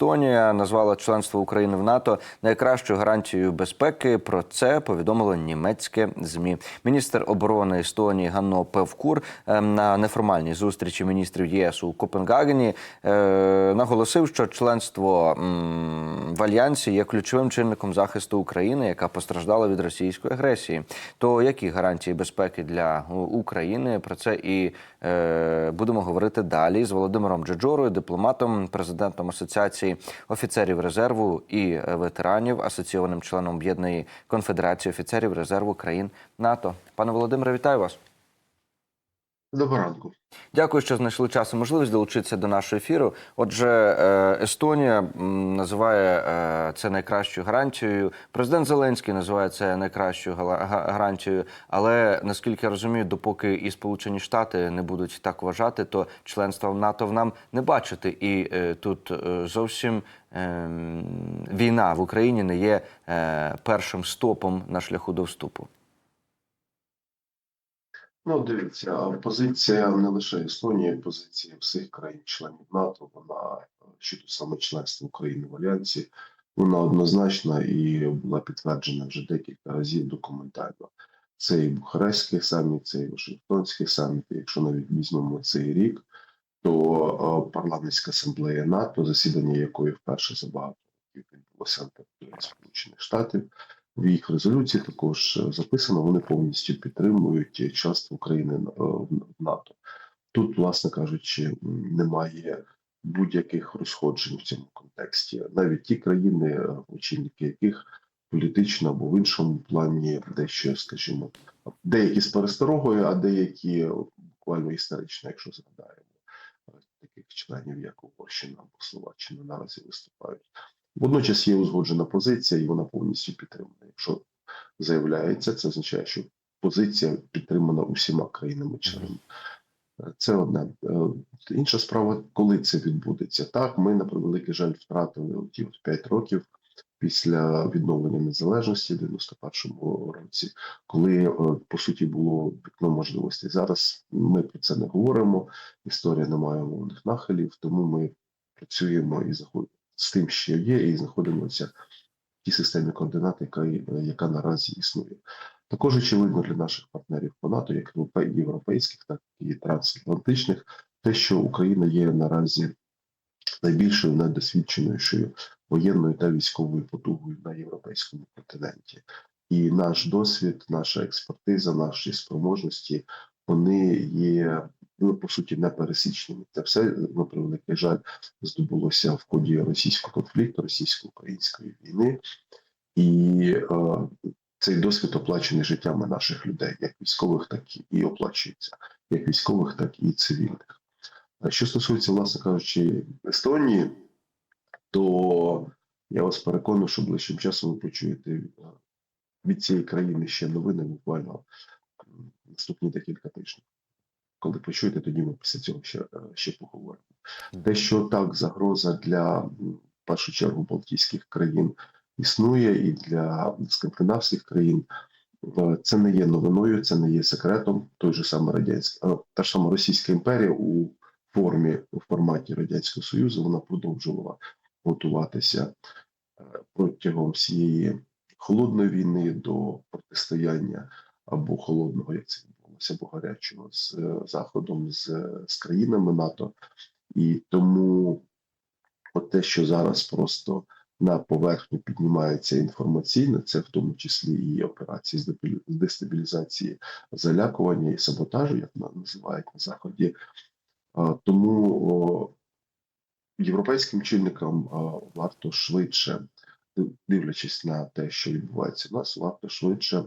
Естонія назвала членство України в НАТО найкращою гарантією безпеки. Про це повідомило німецьке змі. Міністр оборони Естонії Ганно Певкур е, на неформальній зустрічі міністрів ЄС у Копенгагені е, наголосив, що членство в альянсі є ключовим чинником захисту України, яка постраждала від російської агресії. То які гарантії безпеки для України? Про це і е, будемо говорити далі з Володимиром Джеджорою, дипломатом, президентом Асоціації офіцерів резерву і е, ветеранів, асоційованим членом об'єднаної конфедерації офіцерів резерву країн НАТО. Пане Володимире, вітаю вас. Доброго ранку. Дякую, що знайшли час і можливість долучитися до нашого ефіру. Отже, е, Естонія називає е, це найкращою гарантією. Президент Зеленський називає це найкращою гарантією. Але наскільки я розумію, допоки і Сполучені Штати не будуть так вважати, то членства в НАТО в нам не бачити. І е, тут зовсім війна в Україні не є першим стопом на шляху до вступу. Ну, дивіться, позиція не лише Естонії, позиція всіх країн-членів НАТО, вона щодо саме членства України в Альянсі, вона однозначна і була підтверджена вже декілька разів документально. Це і Бухарестський саміт, це і Вашингтонський саміт. Якщо навіть візьмемо цей рік, то е, парламентська асамблея НАТО, засідання якої вперше за багато років відбулося на території Сполучених Штатів, в їх резолюції також е, записано, вони повністю підтримують членство України е, в НАТО. Тут, власне кажучи, немає будь-яких розходжень в цьому контексті. Навіть ті країни, е, очільники яких політично або в іншому плані дещо, скажімо, деякі з пересторогою, а деякі буквально історично, якщо згадаємо таких членів, як Угорщина або Словаччина, наразі виступають. Водночас є узгоджена позиція, і вона повністю підтримана. Якщо заявляється, це означає, що позиція підтримана усіма країнами-членами. Це одне. Е, Інша справа, коли це відбудеться. Так, ми на превеликий жаль втратили ті от 5 років після відновлення незалежності в 91-му році, коли е, по суті було вікно можливостей. Зараз ми про це не говоримо. Історія не має мовних нахилів, тому ми працюємо і заходимо з тим, що є, і знаходимося в тій системі координат, яка, яка наразі існує. Також очевидно для наших партнерів по НАТО, як європе- європейських, так і трансатлантичних, те, що Україна є наразі найбільшою найдосвідченішою воєнною та військовою потугою на європейському континенті. І наш досвід, наша експертиза, наші спроможності вони є ну, по суті непересічними. Це все на превеликий жаль здобулося в ході російського конфлікту, російсько-української війни, і е, цей досвід оплачений життями наших людей, як військових, так і- і оплачується, як військових, так і цивільних. А Що стосується, власне кажучи, Естонії, то я вас переконую, що ближчим часом ви почуєте е, від цієї країни ще новини буквально наступні декілька тижнів. Коли почуєте, тоді ми після цього ще, е, ще поговоримо. Те, що так, загроза для в першу чергу Балтійських країн існує і для скандинавських країн. е, Це не є новиною, це не є секретом. Той же саме радянський, е, та ж сама Російська імперія у формі у форматі Радянського Союзу вона продовжувала готуватися протягом всієї холодної війни до протистояння або холодного, як це відбулося, або гарячого з е, заходом з, з країнами НАТО, і тому от те, що зараз просто на поверхню піднімається інформаційно, це в тому числі і операції з дестабілізації, залякування і саботажу, як на- називають на заході. Тому європейським чинникам варто швидше, дивлячись на те, що відбувається у нас, варто швидше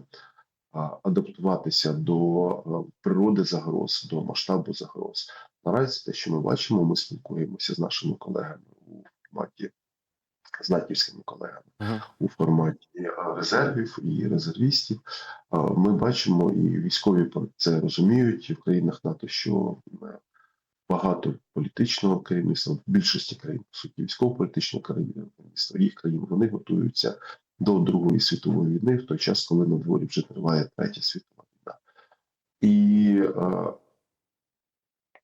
адаптуватися до природи загроз, до масштабу загроз. Наразі те, що ми бачимо, ми спілкуємося з нашими колегами у форматі з натівськими колегами Мгм. у форматі резервів і резервістів. Ми бачимо, і військові про це розуміють в країнах НАТО, що е, багато політичного керівництва в більшості країн, по суті, військово-політичного керівництва їх країн вони готуються до Другої світової війни в той час, коли на дворі вже триває третя світова війна. І е,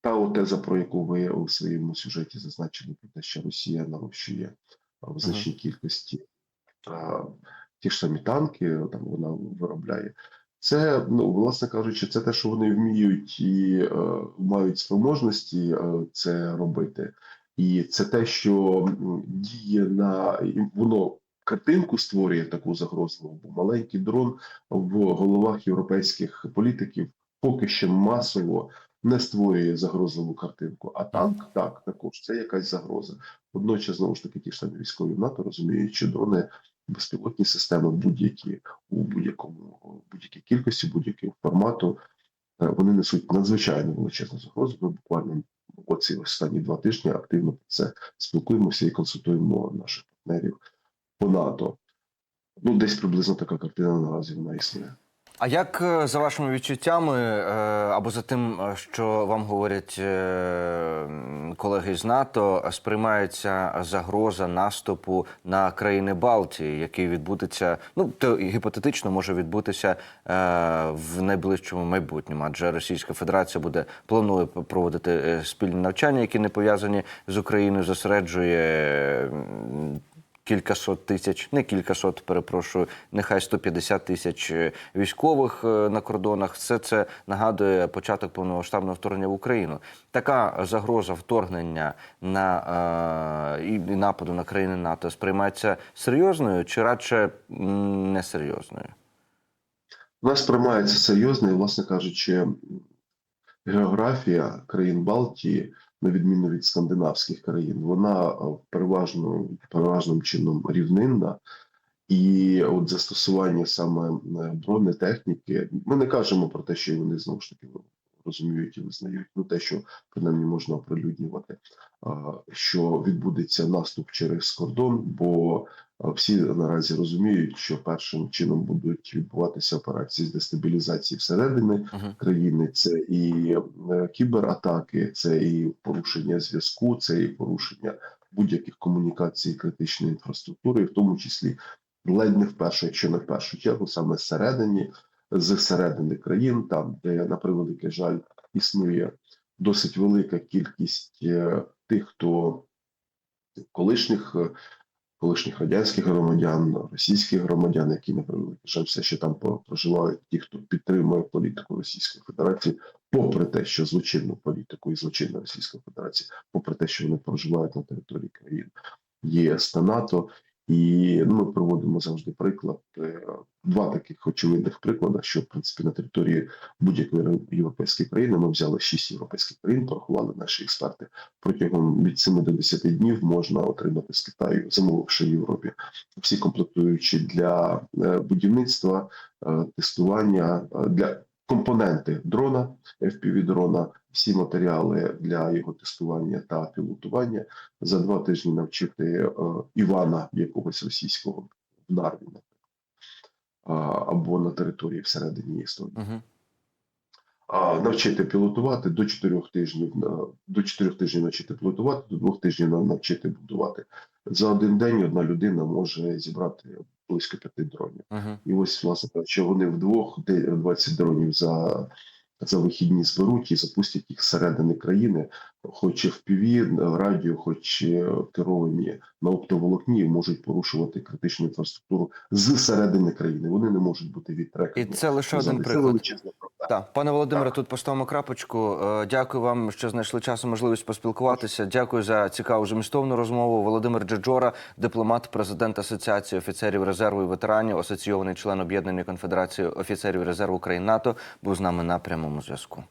Та от теза, про яку ви у своєму сюжеті зазначили, про те, що Росія нарощує в значній кількості а, ті ж самі танки, там вона виробляє. Це, ну, власне кажучи, це те, що вони вміють і е, мають спроможності е, це робити. І це те, що діє на воно картинку створює таку загрозливу, бо маленький дрон в головах європейських політиків поки що масово не створює загрозливу картинку. А танк так також це якась загроза. Водночас, знову ж таки, ті ж самі військові НАТО розуміють, що дрони безпілотні системи будь-які у будь-якому будь-якій кількості, будь-якого формату, е, вони несуть надзвичайно величезну загрозу. Ми буквально оці останні два тижні активно про це спілкуємося і консультуємо наших партнерів по НАТО. Ну, десь приблизно така картина наразі вона існує. А як е, за вашими відчуттями, е, або за тим, е, що вам говорять колеги з НАТО, сприймається загроза наступу на країни Балтії, який відбудеться, ну то гіпотетично може відбутися в найближчому майбутньому, адже Російська Федерація буде планує проводити спільні навчання, які не пов'язані з Україною, зосереджує. Кількасот тисяч, не кількасот, перепрошую, нехай 150 тисяч е, військових е, на кордонах. Все це нагадує початок повномасштабного вторгнення в Україну. Така загроза вторгнення на е, і нападу на країни НАТО сприймається серйозною чи радше несерйозною? Нас сприймається серйозно, і, власне кажучи, географія країн Балтії, на відміну від скандинавських країн, вона е, переважно переважним чином рівнинна. І от застосування саме е, бронетехніки, ми не кажемо про те, що вони знову ж таки розуміють і визнають, ну те, що принаймні можна оприлюднювати, що відбудеться наступ через кордон, бо всі наразі розуміють, що першим чином будуть відбуватися операції з дестабілізації всередини Мгм. країни. Це і е, кібератаки, це і порушення зв'язку, це і порушення будь-яких комунікацій критичної інфраструктури, в тому числі ледь не в першу, якщо не в першу чергу, саме зсередині, з середини країн, там, де, на превеликий жаль, існує досить велика кількість е, тих, хто колишніх. Е, Колишніх радянських громадян, російських громадян, які на превеликий жаль, все ще там проживають, ті, хто підтримує політику Російської Федерації, попри те, що злочинну політику і злочинна Російської Федерації, попри те, що вони проживають на території країн ЄС та НАТО. І ну, ми проводимо завжди приклад. Два таких очевидних приклади, що в принципі на території будь-якої європейської країни ми взяли шість європейських країн, порахували наші експерти. Протягом від 7 до 10 днів можна отримати з Китаю, замовивши в Європі всі комплектуючі для е, будівництва, е, тестування е, для компоненти дрона, fpv дрона, всі матеріали для його тестування та пілотування. За два тижні навчити Івана якогось російського в Нарві, наприклад, а, або на території всередині Естонії. Мгм. А навчити пілотувати до чотирьох тижнів на- до чотирьох тижнів навчити пілотувати, до двох тижнів на- навчити будувати. За один день одна людина може зібрати близько п'яти дронів. Мгм. І ось, власне що вони вдвох де 20 дронів за, за вихідні зберуть і запустять їх зсередини країни, хоч і в піві, радіо, хоч керовані на оптоволокні, можуть порушувати критичну інфраструктуру з середини країни. Вони не можуть бути І відтрекані. це лише один приклад. Так, пане Володимире, тут поставимо крапочку. Е, Дякую вам, що знайшли час і можливість поспілкуватися. Дякую за цікаву змістовну розмову. Володимир Джаджора, дипломат, президент Асоціації офіцерів резерву і ветеранів, асоційований член Об'єднаної конфедерації офіцерів резерву країн НАТО, був з нами на прямому зв'язку.